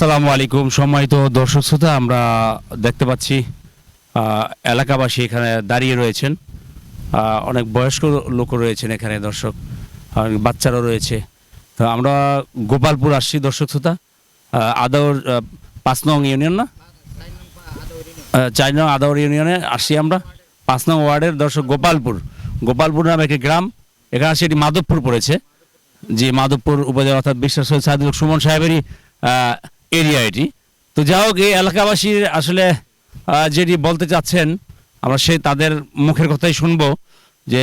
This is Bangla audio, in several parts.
আসসালামু আলাইকুম। সম্মানিত দর্শক শ্রোতা, আমরা দেখতে পাচ্ছি এলাকাবাসী এখানে দাঁড়িয়ে রয়েছেন। অনেক বয়স্ক লোক রয়েছেন এখানে, দর্শক বাচ্চারাও রয়েছে। তো আমরা গোপালপুর আসছি, দর্শক শ্রোতা। আদাউর পাঁচ নং ইউনিয়ন না? চার নং আদাউর ইউনিয়নে আসছি আমরা। পাঁচ নং ওয়ার্ডের দর্শক গোপালপুর। গোপালপুর নামে একটি গ্রাম। এখানে আসছে এটি মাধবপুর পড়েছে। যে মাধবপুর উপজেলা অর্থাৎ বিশ্বাস সুমন সাহেবেরই এরিয়া এটি। তো যা হোক, এই এলাকাবাসীর আসলে যেটি বলতে চাচ্ছেন, আমরা সেই তাদের মুখের কথাই শুনব যে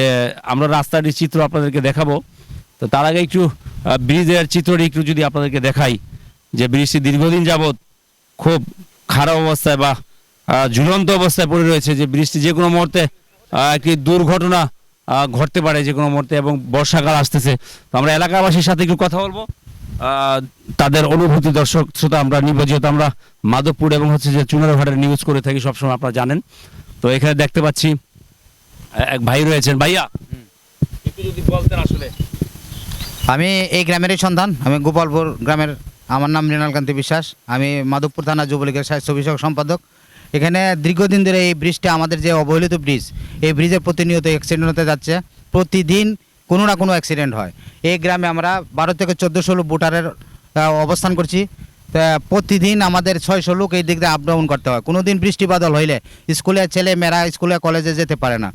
আমরা রাস্তাটির চিত্র আপনাদেরকে দেখাবো। তো তার আগে একটু ব্রিজের চিত্রটি একটু যদি আপনাদেরকে দেখাই, যে ব্রিজটি দীর্ঘদিন যাবৎ খুব খারাপ অবস্থায় বা ঝুলন্ত অবস্থায় পড়ে রয়েছে, যে বৃষ্টি যে কোনো মুহূর্তে একটি দুর্ঘটনা ঘটতে পারে যে কোনো মুহূর্তে এবং বর্ষাকাল আসতেছে। তো আমরা এলাকাবাসীর সাথে একটু কথা বলব। তাদের অনুভূতি দর্শক, শ্রোতা, আমরা নিব। যেহেতু আমরা মাধবপুর এবং হচ্ছে যে চুনারঘাটের নিউজ করে থাকি, সবসময় আপনারা জানেন। তো এখানে দেখতে পাচ্ছি এক ভাই রয়েছেন। ভাইয়া! একটু যদি বলতেন আসলে। আমি এই গ্রামেরই সন্তান আমি গোপালপুর গ্রামের, আমার নাম মৃণালকান্তি বিশ্বাস। আমি মাধবপুর থানা যুবলীগের স্বাস্থ্য বিষয়ক সম্পাদক। এখানে দীর্ঘদিন ধরে এই ব্রিজটা আমাদের যে অবহেলিত ব্রিজ এই ব্রিজে প্রতিনিয়ত অ্যাক্সিডেন্ট হতে যাচ্ছে। প্রতিদিন কোনো না কোনো অ্যাক্সিডেন্ট হয়। এই গ্রামে আমরা বারো থেকে চোদ্দ ষোলো ভোটারের অবস্থান করছি। প্রতিদিন আমাদের ছয়শো লোক এই দিক দিয়ে আপ ডাউন করতে হয়। কোনো দিন বৃষ্টি বাদল হইলে স্কুলে ছেলে মেয়েরা স্কুলে কলেজে যেতে পারে না।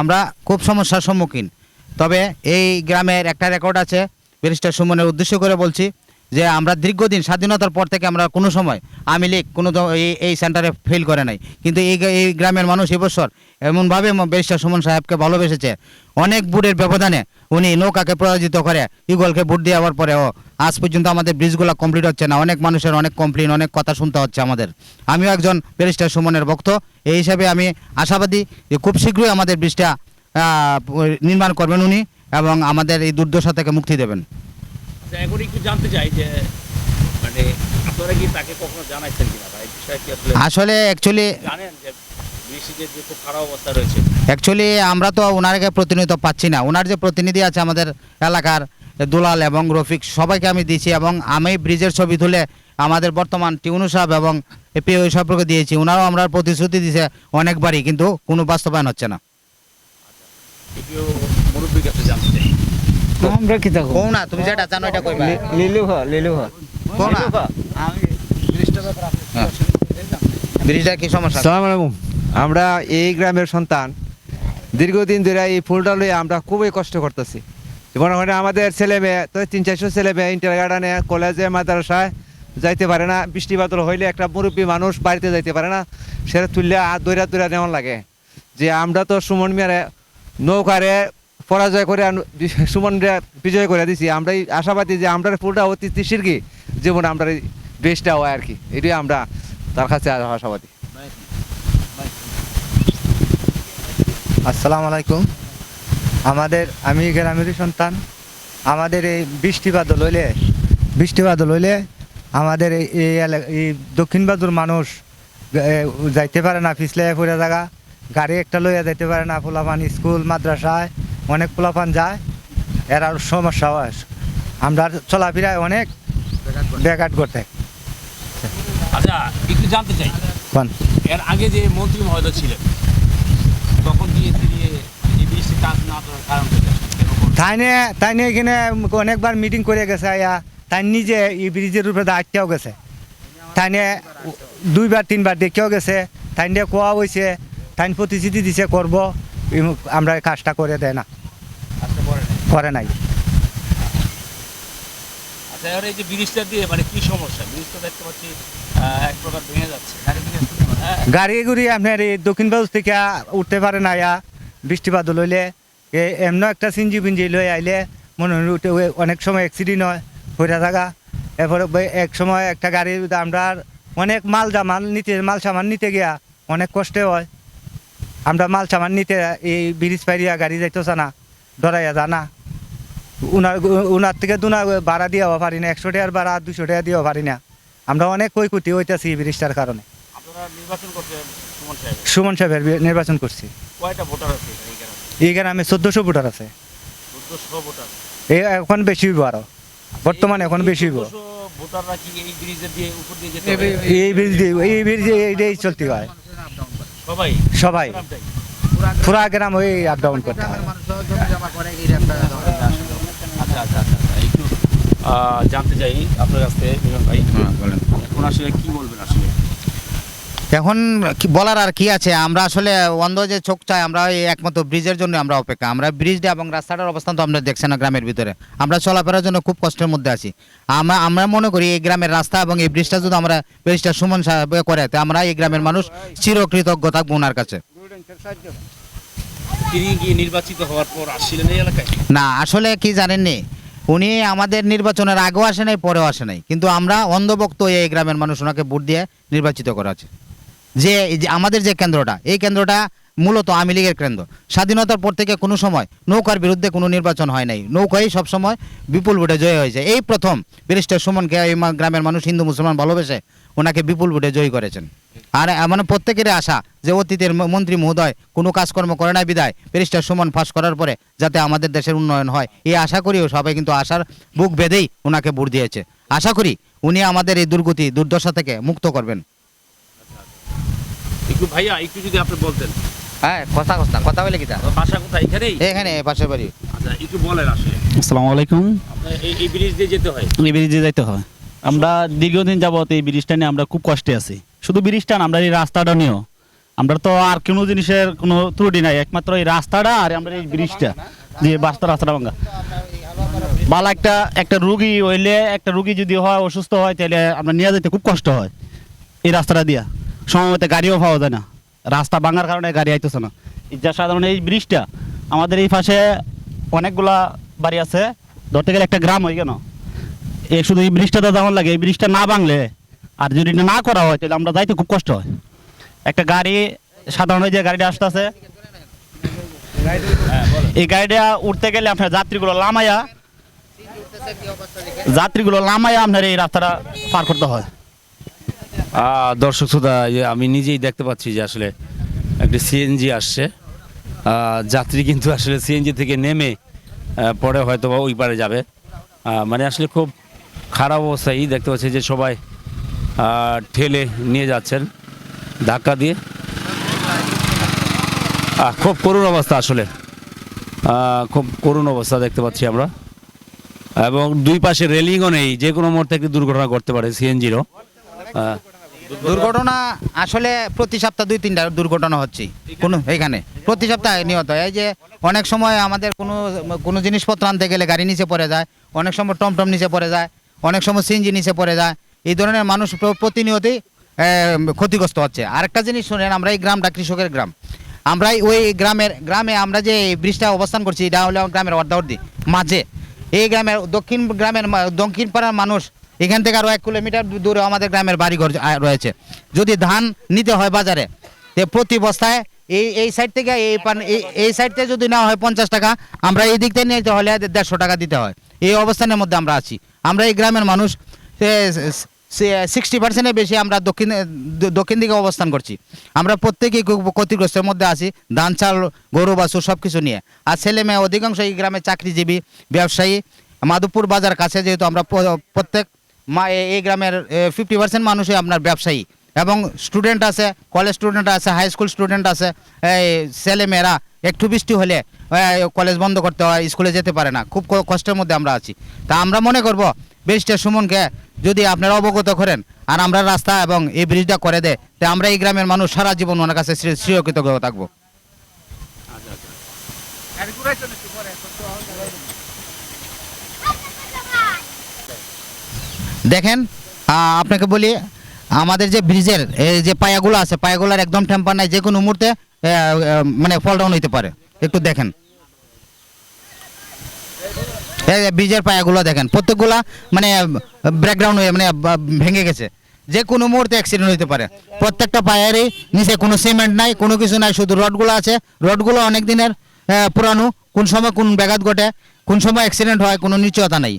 আমরা খুব সমস্যার সম্মুখীন। তবে এই গ্রামের একটা রেকর্ড আছে, ব্যারিস্টার সুমনের উদ্দেশ্য করে বলছি। যে আমরা দীর্ঘদিন, স্বাধীনতার পর থেকে আমরা কোনো সময় আমি লীগ কোনো এই- সেন্টারে ফেল করে নাই। কিন্তু এই এই গ্রামের মানুষ এবছর এমনভাবে ব্যারিস্টার সুমন সাহেবকে ভালোবেসেছে। অনেক বুটের ব্যবধানে উনি নৌকাকে পরাজিত করে ইগলকে ভোট দেওয়ার পরেও আজ পর্যন্ত আমাদের ব্রিজগুলো কমপ্লিট হচ্ছে না। অনেক মানুষের অনেক কমপ্লেন অনেক কথা শুনতে হচ্ছে আমাদের। আমিও একজন ব্যারিস্টার সুমনের ভক্ত। এই হিসাবে আমি আশাবাদী যে খুব শীঘ্রই আমাদের ব্রিজটা নির্মাণ করবেন উনি এবং আমাদের এই দুর্দশা থেকে মুক্তি দেবেন। আচ্ছা, এখন একটু জানতে চাই যে মানে আপনারা কি তাকে কখনো জানাইছেন কিনা এই বিষয়ে কি আসলে আসলে অ্যাকচুয়ালি জানেন যে বৃষ্টিতে যে খুব খারাপ অবস্থা রয়েছে? অ্যাকচুয়ালি আমরা তো ওনারকে প্রতিনিধিত্ব পাচ্ছি না। ওনার যে প্রতিনিধি আছে আমাদের এলাকার দুলাল এবং রফিক সবাইকে আমি দিয়েছি এবং আমি ব্রিজের ছবি তুলে আমাদের বর্তমান টিউনু সাহেব এবং এপিও সাহেবকে দিয়েছি। ওনারাও আমরা প্রতিশ্রুতি দিয়েছে অনেকবারই কিন্তু কোনো বাস্তবায়ন হচ্ছে না। একটু মুরব্বীর কাছে জানতে চাই। আমরা কি থাকো কও না তুমি যেটা জানো এটা কইবা। লিলু হ লিলু হ। কও না। হ্যাঁ। ব্রিজটা কি সমস্যা? সালাম আলাইকুম। আমরা এই গ্রামের সন্তান। দীর্ঘদিন ধরে এই ফুলটা লয়ে আমরা খুবই কষ্ট করতেছি। মনে হয় আমাদের ছেলে মেয়ে তো তিন চারশো ছেলে মেয়ে ইন্টার গার্ডেনে কলেজে মাদ্রাসায় যাইতে পারে না। বৃষ্টি বাদল হইলে একটা মুরব্বী মানুষ বাড়িতে যাইতে পারে না। সেটা তুললে আর দৈরা দৈরা নেওয়ার লাগে। যে আমরা তো সুমন মিয়ারে নৌকারে পরাজয় করে আনু- সুমন বিজয় করে দিছি। আমরা এই আশাবাদী যে আমরা পুরোটা অতি তিসিরকি যেমন আমরা বেশটা হয় আর কি। এটাই আমরা তার কাছে আশাবাদী। আসসালামু আলাইকুম। আমাদের আমি গ্রামেরই সন্তান। আমাদের এই বৃষ্টি বাদল হইলে বৃষ্টি বাদল হইলে আমাদের এই এই এলা- এই দক্ষিণ বাদুর মানুষ যাইতে পারে না পিছলে পড়ে জায়গা। গাড়ি একটা লইয়া যাইতে পারে না, পোলাপান স্কুল, মাদ্রাসায়। অনেক পোলাপান যায় এর আর সমস্যা হয়। আমরা চলাফেরায় অনেক ব্যাঘাট করতে আচ্ছা একটু জানতে চাই। এর আগে যে মন্ত্রী মহোদয় ছিলেন তখন দিয়ে তিনি এই বৃষ্টি কাজ না করার কারণ তাই নিয়ে তাই নিয়ে এখানে অনেকবার মিটিং করে গেছে আয়া। তাই নিজে এই ব্রিজের উপরে আটকেও গেছে। তাই নিয়ে দুইবার তিনবার দেখেও গেছে। তাই নিয়ে কোয়া হয়েছে তাই প্রতিশ্রুতি দিছে করব। আমরা কাজটা করে দেয় না। করে নাই? আচ্ছা এবার এই যে ব্রিজটা দিয়ে মানে কি সমস্যা? ব্রিজটা দেখতে পাচ্ছি এক প্রকার ভেঙে যাচ্ছে। গাড়ি ভেঙে যাচ্ছে, হ্যাঁ। গাড়ি গুড়ি আপনার এই দক্ষিণ বাজু থেকে উঠতে পারে না আয়া বৃষ্টি বাদল হইলে। এ- এমন একটা সিঞ্জি পিঞ্জি লই আইলে মনে হয় উঠে অনেক সময় অ্যাক্সিডেন্ট হয় হইয়া থাকা। এরপরে এক সময় একটা গাড়ি আমরা অনেক মাল জামাল নিতে মাল সামান নিতে গিয়া অনেক কষ্টে হয়। আমরা মাল সামান নিতে এই ব্রিজ পাইরিয়া গাড়ি যাইতেছে না ডরাইয়া জানা উনার উনার থেকে দুনা ভাড়া দিয়েও পারি না একশো টাকার ভাড়া দুশো টাকা দিয়েও পারি না। আমরা অনেক কৈকুতি হইতেছি এই ব্রিজটার কারণে। আপনারা নির্বাচন করতে সুমন সাহেব সাহেবের নির্বাচন করছি। কয়টা ভোটার এই গ্রামে? চোদ্দশো ভোটার আছে। এই এখন বেশি হইব আরও। বর্তমানে এখন বেশি হইব। এই ব্রিজের দিয়ে দিয়ে এই ব্রিজ দিয়ে এই ব্রিজ দিয়ে এইটাই চলতে হয়। সবাই সবাই। পুরা গ্রাম হয়ে আপ ডাউন করতে হয়। আচ্ছা আচ্ছা আচ্ছা আচ্ছা। একটু জানতে চাই আপনার কাছ থেকে মিলন ভাই। এখন আসলে কি বলবেন? এখন কি বলার আর কি আছে? আমরা আসলে অন্ধ যে চোখ চাই আমরা একমাত্র ব্রিজের জন্য আমরা অপেক্ষা। আমরা ব্রিজটা এবং রাস্তাটার অবস্থান তো আমরা দেখছি না গ্রামের ভিতরে। আমরা চলাফেরার জন্য খুব কষ্টের মধ্যে আছি। আমরা আমরা মনে করি এই গ্রামের রাস্তা এবং এই ব্রিজটা যদি আমরা ব্রিজটা সুমন করে তো আমরা এই গ্রামের মানুষ চিরকৃতজ্ঞ থাকব ওনার কাছে নির্বাচিত হওয়ার পর আসছিলেন এই এলাকায়? না আসলে কি জানেননি? উনি আমাদের নির্বাচনের আগেও আসে নাই পরেও আসে নাই। কিন্তু আমরা অন্ধভক্ত এই গ্রামের মানুষ ওনাকে ভোট দিয়ে নির্বাচিত করা আছে যে আমাদের যে কেন্দ্রটা, এই কেন্দ্রটা মূলত আওয়ামী লীগের কেন্দ্র। স্বাধীনতার পর থেকে কোনো সময় নৌকার বিরুদ্ধে কোনো নির্বাচন হয় নাই। নৌকাই সবসময় বিপুল ভোটে জয় হয়েছে। এই প্রথম ব্যারিস্টার সুমনকে এই গ্রামের মানুষ হিন্দু মুসলমান ভালোবেসে ওনাকে বিপুল ভোটে জয়ী করেছেন। আর মানে প্রত্যেকেরই আশা যে অতীতের মন্ত্রী মহোদয় কোনো কাজকর্ম করে না বিদায়, ব্যারিস্টার সুমন ফাঁস করার পরে যাতে আমাদের দেশের উন্নয়ন হয়। এই আশা করিও সবাই কিন্তু আশার বুক বেঁধেই ওনাকে ভোট দিয়েছে। আশা করি উনি আমাদের এই দুর্গতি, দুর্দশা থেকে মুক্ত করবেন। একটু ভাইয়া একটু যদি আপনি বলতেন। হ্যাঁ কথা কথা কথা বলে কি বাসা কোথায়? এখানেই? এখানে পাশের বাড়ি। আচ্ছা একটু বলেন আসলে। আসসালামু আলাইকুম। এই এই ব্রিজ দিয়ে যেতে হয়? এই ব্রিজে যাইতে হয়। আমরা দীর্ঘদিন যাবত এই ব্রিজটা নিয়ে আমরা খুব কষ্টে আছি। শুধু ব্রিজটা না আমরা এই রাস্তাটা নিয়েও। আমরা তো আর কোনো জিনিসের কোনো ত্রুটি নাই একমাত্র এই রাস্তাটা আর আমরা এই ব্রিজটা যে বাস্তা রাস্তাটা ভাঙ্গা ভালো একটা একটা রুগী হইলে একটা রুগী যদি হয় অসুস্থ হয় তাহলে আমরা নিয়ে যেতে খুব কষ্ট হয় এই রাস্তাটা দিয়া। সময় মতো গাড়িও পাওয়া যায় না। রাস্তা ভাঙার কারণে গাড়ি আইতেছে না। যা সাধারণ এই ব্রিজটা, আমাদের এই পাশে অনেকগুলা বাড়ি আছে। ধরতে গেলে একটা গ্রাম হয়ে কেন? এই শুধু এই ব্রিজটা তো যেমন লাগে, এই ব্রিজটা না ভাঙলে আর যদি না করা হয়, তাহলে আমরা যাইতে খুব কষ্ট হয়। একটা গাড়ি, সাধারণ যে গাড়িটা আসতেছে। এই গাড়িটা উঠতে গেলে আপনার যাত্রীগুলো লামাইয়া যাত্রীগুলো লামাইয়া আপনার এই রাস্তাটা পার করতে হয়। দর্শক শ্রোতা আমি নিজেই দেখতে পাচ্ছি যে আসলে একটি সিএনজি আসছে। যাত্রী কিন্তু আসলে সিএনজি থেকে নেমে পরে হয়তো বা ওই পারে যাবে। মানে আসলে খুব খারাপ অবস্থায় দেখতে পাচ্ছি যে সবাই ঠেলে নিয়ে যাচ্ছেন, ধাক্কা দিয়ে। খুব করুণ অবস্থা আসলে। খুব করুণ অবস্থা দেখতে পাচ্ছি আমরা। এবং দুই পাশে রেলিংও নেই, যে কোনো মুহূর্তে একটি দুর্ঘটনা ঘটতে পারে সিএনজিরও দুর্ঘটনা আসলে প্রতি সপ্তাহ দুই তিনটা দুর্ঘটনা হচ্ছে। কোনো এখানে। প্রতি সপ্তাহে নিহত। এই যে অনেক সময় আমাদের কোনো কোনো জিনিসপত্র আনতে গেলে গাড়ি নিচে পড়ে যায় অনেক সময় টমটম নিচে পড়ে যায় অনেক সময় সিএনজি নিচে পড়ে যায়। এই ধরনের মানুষ প্রতিনিয়তই ক্ষতিগ্রস্ত হচ্ছে। আরেকটা জিনিস শুনেন আমরা এই গ্রামটা কৃষকের গ্রাম। আমরা ওই গ্রামের গ্রামে আমরা যে ব্রিজটা অবস্থান করছি এটা হলো গ্রামের অর্ধাবর্তী মাঝে। এই গ্রামের দক্ষিণ গ্রামের দক্ষিণ পাড়ার মানুষ এখান থেকে আরও এক কিলোমিটার দূরে আমাদের গ্রামের বাড়িঘর রয়েছে। যদি ধান নিতে হয় বাজারে, তে প্রতি বস্তায় এই এই সাইড থেকে এই পান- এই- সাইড থেকে যদি নেওয়া হয় পঞ্চাশ টাকা, আমরা এই দিক থেকে নিতে হলে দেড়শো টাকা দিতে হয়। এই অবস্থানের মধ্যে আমরা আছি। আমরা এই গ্রামের মানুষ সিক্সটি পার্সেন্টের বেশি আমরা দক্ষিণ দক্ষিণ দিকে অবস্থান করছি। আমরা প্রত্যেকেই ক্ষতিগ্রস্তের মধ্যে আছি, ধান, চাল, গরু, বাছুর সব কিছু নিয়ে। আর ছেলে মেয়ে অধিকাংশ এই গ্রামে চাকরিজীবী, ব্যবসায়ী, মাধবপুর বাজার কাছে যেহেতু আমরা প্রত্যেক মা এই গ্রামের ফিফটি পার্সেন্ট মানুষই আপনার ব্যবসায়ী। এবং স্টুডেন্ট আছে কলেজ স্টুডেন্ট আছে হাই স্কুল স্টুডেন্ট আছে ছেলে মেয়েরা একটু বৃষ্টি হলে কলেজ বন্ধ করতে হয় স্কুলে যেতে পারে না। খুব কষ্টের মধ্যে আমরা আছি। তা আমরা মনে করব, ব্রিজটা সুমনকে যদি আপনারা অবগত করেন, আর আমরা রাস্তা এবং এই ব্রিজটা করে দেয় তা আমরা এই গ্রামের মানুষ সারা জীবন ওনার কাছে শ্রী- শ্রীয় কৃতজ্ঞ থাকব দেখেন আপনাকে বলি, আমাদের যে ব্রিজের যে পায়াগুলো আছে, পায়াগুলোর একদম টেম্পার নাই যে কোনো মুহূর্তে মানে ফল ডাউন হইতে পারে। একটু দেখেন। ব্রিজের পায়াগুলো দেখেন, প্রত্যেকগুলা মানে ব্রেকডাউন হয়ে মানে ভেঙে গেছে। যে কোনো মুহূর্তে অ্যাক্সিডেন্ট হতে পারে। প্রত্যেকটা পায়ারই নিচে কোনো সিমেন্ট নাই, কোনো কিছু নাই, শুধু রডগুলো আছে। রডগুলো অনেক দিনের পুরানো, কোন সময় কোন ব্যাঘাত ঘটে, কোন সময় অ্যাক্সিডেন্ট হয়, কোনো নিশ্চয়তা নাই।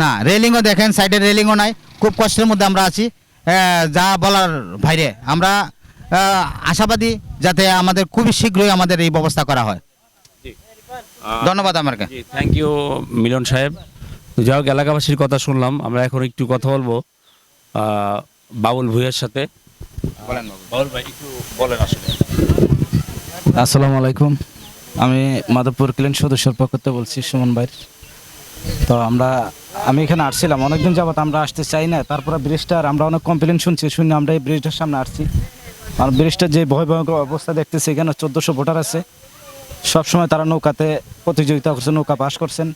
না রেলিংও দেখেন সাইডে রেলিংও নাই। খুব কষ্টের মধ্যে আমরা আছি। যা বলার বাইরে আমরা আশাবাদী যাতে আমাদের খুবই শীঘ্রই আমাদের এই ব্যবস্থা করা হয়। ধন্যবাদ আমাকে জি থ্যাংক ইউ মিলন সাহেব। তো যাই হোক এলাকাবাসীর কথা শুনলাম। আমরা এখন একটু কথা বলব বাবুল ভুইয়ার সাথে। বাবুল ভাই একটু বলেন আসলে। আসসালামু আলাইকুম। আমি মাধবপুর ক্লিন সদস্যর পক্ষ থেকে বলছি সুমন ভাইয়ের। তো আমরা, আমি এখানে আসছিলাম, অনেকদিন যাবত আমরা আসতে চাই না, তারপরে ব্রিজটার আমরা অনেক কমপ্লেন শুনছি, শুনে আমরা এই ব্রিজটার সামনে আসছি। আর ব্রিজটার যে ভয় ভয়ঙ্কর অবস্থা দেখতেছি, এখানে চোদ্দোশো ভোটার আছে। সবসময় তারা নৌকাতে প্রতিযোগিতা করছে, নৌকা পাস করছেন।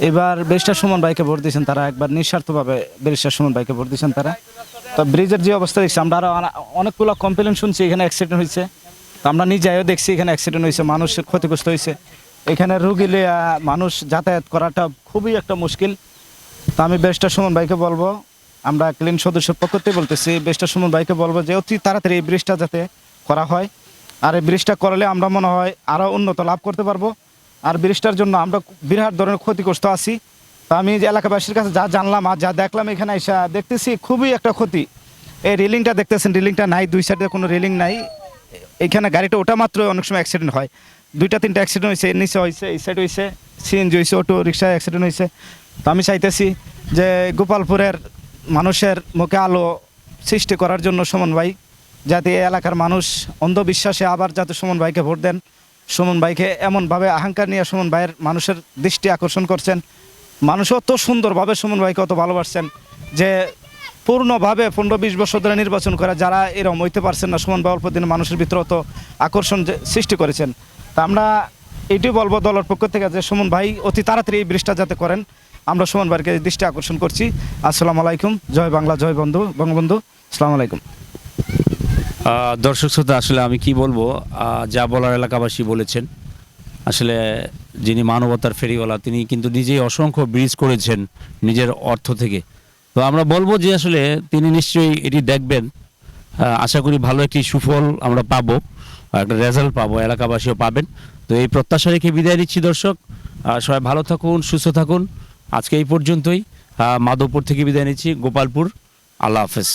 এবার ব্রিজটার সুমন ভাইকে ভোট দিয়েছেন, তারা একবার নিঃস্বার্থভাবে ব্রিজটার সুমন ভাইকে ভোট দিয়েছেন তারা। তো ব্রিজের যে অবস্থা দেখছি, আমরা আরও অনে- অনেকগুলো কমপ্লেন শুনছি, এখানে অ্যাক্সিডেন্ট হয়েছে। তো আমরা নিজেও দেখছি, এখানে অ্যাক্সিডেন্ট হয়েছে, মানুষের ক্ষতিগ্রস্ত হয়েছে। এখানে রুগী লিয়া মানুষ যাতায়াত করাটা খুবই একটা মুশকিল। তো আমি বেস্টার সুমন ভাইকে বলব, আমরা ক্লিন সদস্যের পক্ষ থেকে বলতেছি বেস্টার সুমন ভাইকে বলব যে অতি তাড়াতাড়ি এই ব্রিজটা যাতে করা হয়। আর এই ব্রিজটা করলে আমরা মনে হয় আরও উন্নত লাভ করতে পারব। আর ব্রিজটার জন্য আমরা বিরাট ধরনের ক্ষতিগ্রস্ত আছি। তো আমি এলাকাবাসীর কাছে যা জানলাম আর যা দেখলাম এখানে এসে দেখতেছি খুবই একটা ক্ষতি। এই রেলিংটা দেখতেছেন, রেলিংটা নাই, দুই সাইডে কোনো রেলিং নাই। এখানে গাড়িটা ওটা মাত্র অনেক সময় অ্যাক্সিডেন্ট হয়। দুইটা, তিনটা অ্যাক্সিডেন্ট হয়েছে নিচে হয়েছে এই সাইড হয়েছে সিএনজি হয়েছে অটো রিক্সা অ্যাক্সিডেন্ট হয়েছে তো আমি চাইতেছি যে গোপালপুরের মানুষের মুখে আলো সৃষ্টি করার জন্য সুমন ভাই, যাতে এই এলাকার মানুষ অন্ধবিশ্বাসে আবার যাতে সুমন ভাইকে ভোট দেন। সুমন ভাইকে এমনভাবে আহংকার নিয়ে সুমন ভাইয়ের মানুষের দৃষ্টি আকর্ষণ করছেন। মানুষ অত সুন্দরভাবে সুমন ভাইকে অত ভালোবাসছেন যে পূর্ণভাবে পনেরো, বিশ বছর ধরে নির্বাচন করে যারা এরকম হইতে পারছেন না, সুমন ভাই অল্প দিনে মানুষের ভিতরে অত আকর্ষণ সৃষ্টি করেছেন। তা আমরা এটি বলব দলের পক্ষ থেকে যে সুমন ভাই, অতি তাড়াতাড়ি এই ব্রিজটা যাতে করেন। আমরা সুমন ভাইকে দৃষ্টি আকর্ষণ করছি। আসসালামু আলাইকুম। জয় বাংলা, জয় বন্ধু, বঙ্গবন্ধু। আসসালামু আলাইকুম। দর্শক শ্রোতা, আসলে আমি কি বলব? যা বলার এলাকাবাসী বলেছেন। আসলে যিনি মানবতার ফেরিওয়ালা, তিনি কিন্তু নিজেই অসংখ্য ব্রিজ করেছেন নিজের অর্থ থেকে। তো আমরা বলব যে আসলে তিনি নিশ্চয়ই এটি দেখবেন। আশা করি ভালো একটি সুফল আমরা পাবো। একটা রেজাল্ট পাবো, এলাকাবাসীও পাবেন। তো এই প্রত্যাশা রেখে বিদায় নিচ্ছি দর্শক। সবাই ভালো থাকুন, সুস্থ থাকুন। আজকে এই পর্যন্তই। মাধবপুর থেকে বিদায় নিচ্ছি, গোপালপুর। আল্লাহ হাফেজ।